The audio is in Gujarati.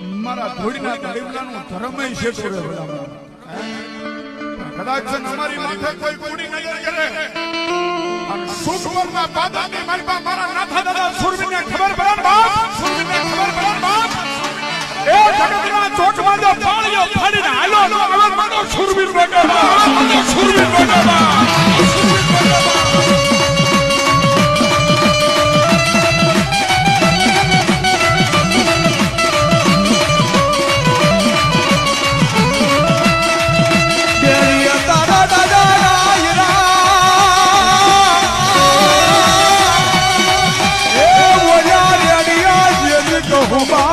મારા ધોળીના ગરીબલાનું ધર્મય છે તો રે કદાચ અમારી માથે કોઈ કુડી નજર કરે. અને સુખવરના પાદાની માલપા મારા નાથા. Nobody